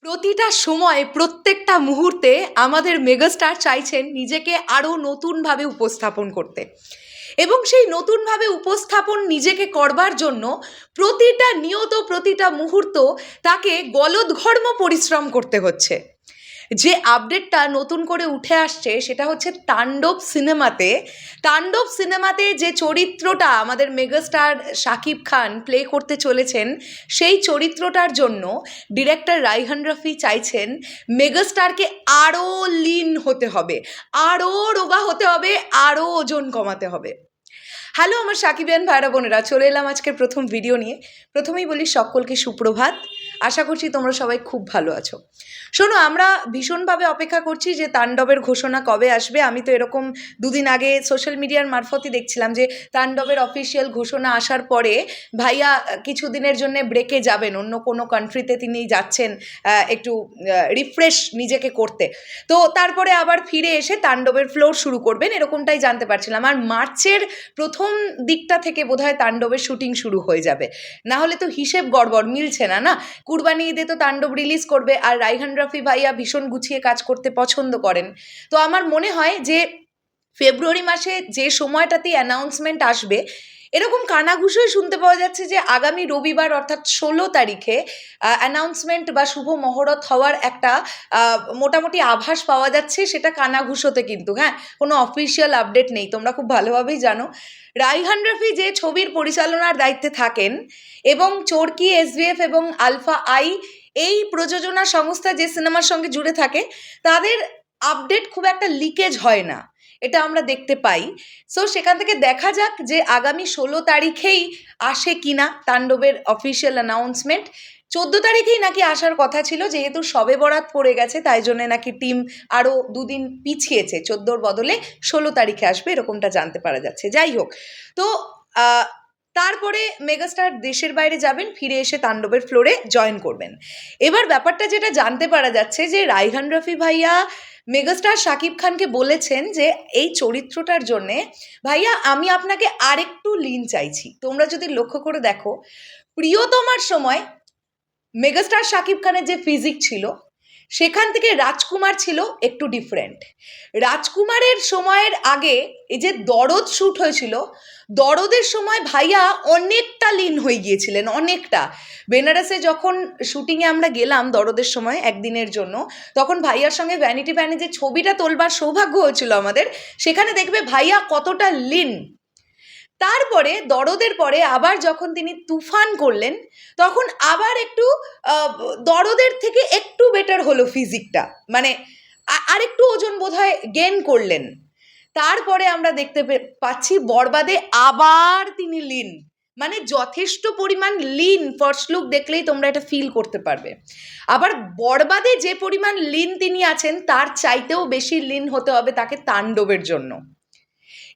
প্রতিটা সময়, প্রত্যেকটা মুহূর্তে আমাদের মেগাস্টার চাইছেন নিজেকে আরও নতুনভাবে উপস্থাপন করতে। এবং সেই নতুনভাবে উপস্থাপন নিজেকে করবার জন্য প্রতিটা নিয়ত, প্রতিটা মুহূর্ত তাকে গলদঘর্ম পরিশ্রম করতে হচ্ছে। যে আপডেটটা নতুন করে উঠে আসছে সেটা হচ্ছে তাণ্ডব সিনেমাতে তাণ্ডব সিনেমাতে যে চরিত্রটা আমাদের মেগাস্টার শাকিব খান প্লে করতে চলেছেন, সেই চরিত্রটার জন্য ডিরেক্টর রাইহান রফি চাইছেন মেগাস্টারকে আরও লিন হতে হবে, আরও রোগা হতে হবে, আরও ওজন কমাতে হবে। হ্যালো আমার সাকিবিয়ান ভাইরা বোনেরা, চলে এলাম আজকের প্রথম ভিডিও নিয়ে। প্রথমেই বলি সকলকে সুপ্রভাত। আশা করছি তোমরা সবাই খুব ভালো আছো। শোনো, আমরা ভীষণভাবে অপেক্ষা করছি যে তাণ্ডবের ঘোষণা কবে আসবে। আমি তো এরকম দুদিন আগে সোশ্যাল মিডিয়ার মারফতই দেখছিলাম যে তাণ্ডবের অফিসিয়াল ঘোষণা আসার পরে ভাইয়া কিছুদিনের জন্য ব্রেকে যাবেন, অন্য কোনো কান্ট্রিতে তিনি যাচ্ছেন একটু রিফ্রেশ নিজেকে করতে। তো তারপরে আবার ফিরে এসে তাণ্ডবের ফ্লোর শুরু করবেন, এরকমটাই জানতে পারছিলাম। আর মার্চের প্রথম দিকটা থেকে বোধহয় তাণ্ডবের শুটিং শুরু হয়ে যাবে। না হলে তো হিসেব গড়বড়, মিলছে না না? কুরবানি ঈদে তো তাণ্ডব রিলিজ করবে আর রাইহান রফি ভাইয়া ভীষণ গুছিয়ে কাজ করতে পছন্দ করেন। তো আমার মনে হয় যে ফেব্রুয়ারি মাসে যে সময়টাতে অ্যানাউন্সমেন্ট আসবে এরকম কানাঘুষোই শুনতে পাওয়া যাচ্ছে যে আগামী রবিবার অর্থাৎ ষোলো তারিখে অ্যানাউন্সমেন্ট বা শুভ মহরত হওয়ার একটা মোটামুটি আভাস পাওয়া যাচ্ছে সেটা কানাঘুষোতে কিন্তু। হ্যাঁ কোনো অফিসিয়াল আপডেট নেই, তোমরা খুব ভালোভাবেই জানো। রাইহান রফি যে ছবির পরিচালনার দায়িত্বে থাকেন এবং চরকি এসবিএফ এবং আলফা আই এই প্রযোজনা সংস্থা যে সিনেমার সঙ্গে জুড়ে থাকে, তাদের আপডেট খুব একটা লিকেজ হয় না। এটা আমরা দেখতে পাই। সো সেখান থেকে দেখা যাক যে আগামী ষোলো তারিখেই আসে কিনা তাণ্ডবের অফিসিয়াল অ্যানাউন্সমেন্ট চোদ্দ তারিখেই নাকি আসার কথা ছিল, যেহেতু সবে বরাত পড়ে গেছে, তাই জন্যে নাকি টিম আরও দুদিন পিছিয়েছে। চোদ্দোর বদলে ষোলো তারিখে আসবে, এরকমটা জানতে পারা যাচ্ছে। যাই হোক, তো তারপরে মেগাস্টার দেশের বাইরে যাবেন, ফিরে এসে তাণ্ডবের ফ্লোরে জয়েন করবেন। এবার ব্যাপারটা যেটা জানতে পারা যাচ্ছে যে রাইহান রফি ভাইয়া মেগাস্টার শাকিব খানকে বলেছেন যে, এই চরিত্রটার জন্যে ভাইয়া, আমি আপনাকে আরেকটু লিন চাইছি। তোমরা যদি লক্ষ্য করে দেখো, প্রিয়তমার সময় মেগাস্টার শাকিব খানের যে ফিজিক ছিল সেখান থেকে রাজকুমার ছিল একটু ডিফারেন্ট রাজকুমারের সময়ের আগে এই যে দরদ শ্যুট হয়েছিল, দরদের সময় ভাইয়া অনেকটা লিন হয়ে গিয়েছিলেন, অনেকটা। বেনারসে যখন শুটিংয়ে আমরা গেলাম দরদের সময় একদিনের জন্য, তখন ভাইয়ার সঙ্গে ভ্যানিটি ভ্যানে যে ছবিটা তোলবার সৌভাগ্য হয়েছিল আমাদের, সেখানে দেখবে ভাইয়া কতটা লিন তারপরে, দরদের পরে আবার যখন তিনি তুফান করলেন, তখন আবার একটু দরদের থেকে একটু বেটার হলো ফিজিকটা মানে আরেকটু ওজন বোধহয় গেন করলেন। তারপরে আমরা দেখতে পাচ্ছি বরবাদে আবার তিনি লিন মানে যথেষ্ট পরিমাণ লিন ফার্স্ট লুক দেখলেই তোমরা এটা ফিল করতে পারবে। আবার বরবাদে যে পরিমাণ লিন তিনি আছেন, তার চাইতেও বেশি লিন হতে হবে তাকে তাণ্ডবের জন্য।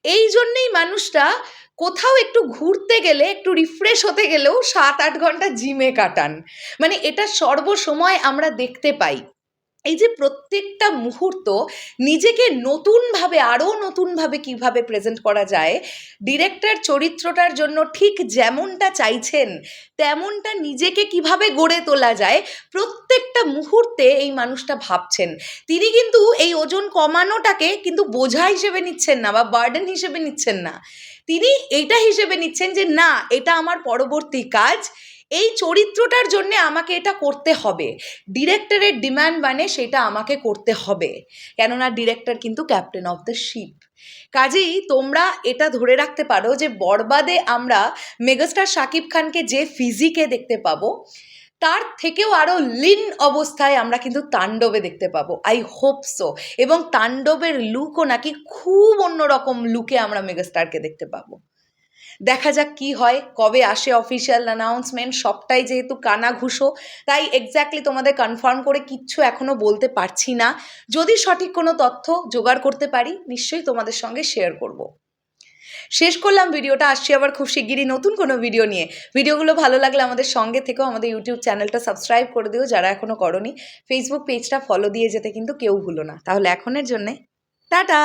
এই জন্যেই মানুষটা কোথাও একটু ঘুরতে গেলে, একটু রিফ্রেশ হতে গেলেও সাত আট ঘণ্টা জিমে কাটান। মানে এটা সর্বসময় আমরা দেখতে পাই। এই যে প্রত্যেকটা মুহূর্ত নিজেকে নতুনভাবে আরও নতুনভাবে কীভাবে প্রেজেন্ট করা যায় ডিরেক্টর চরিত্রটার জন্য ঠিক যেমনটা চাইছেন, তেমনটা নিজেকে কীভাবে গড়ে তোলা যায়, প্রত্যেকটা মুহূর্তে এই মানুষটা ভাবছেন। তিনি কিন্তু এই ওজন কমানোটাকে কিন্তু বোঝা হিসেবে নিচ্ছেন না বা বার্ডেন হিসেবে নিচ্ছেন না। তিনি এইটা হিসেবে নিচ্ছেন যে, না, এটা আমার পরবর্তী কাজ এই চরিত্রটার জন্য আমাকে এটা করতে হবে। ডিরেক্টরের ডিমান্ড মানে সেটা আমাকে করতে হবে। কেননা ডিরেক্টর কিন্তু ক্যাপ্টেন অফ দ্য শিপ। কাজেই তোমরা এটা ধরে রাখতে পারো যে বরবাদে আমরা মেগাস্টার শাকিব খানকে যে ফিজিকে দেখতে পাবো, তার থেকেও আরও লিন অবস্থায় আমরা কিন্তু তাণ্ডবে দেখতে পাবো। আই হোপ সো এবং তাণ্ডবের লুকও নাকি খুব অন্যরকম লুকে আমরা মেগাস্টারকে দেখতে পাবো। দেখা যাক কি হয়, কবে আসে অফিসিয়াল অ্যানাউন্সমেন্ট সবটাই যেহেতু কানা ঘুষো তাই এক্স্যাক্টলি তোমাদের কনফার্ম করে কিচ্ছু এখনও বলতে পারছি না। যদি সঠিক কোনো তথ্য জোগাড় করতে পারি, নিশ্চয়ই তোমাদের সঙ্গে শেয়ার করব। শেষ করলাম ভিডিওটা, আসছি আবার খুব শিগগিরই নতুন কোনো ভিডিও নিয়ে। ভিডিওগুলো ভালো লাগলে আমাদের সঙ্গে থেকেও আমাদের ইউটিউব চ্যানেলটা সাবস্ক্রাইব করে দিও, যারা এখনও করনি। ফেসবুক পেজটা ফলো দিয়ে যেতে কিন্তু কেউ ভুলো না। তাহলে এখনের জন্যে, টাটা!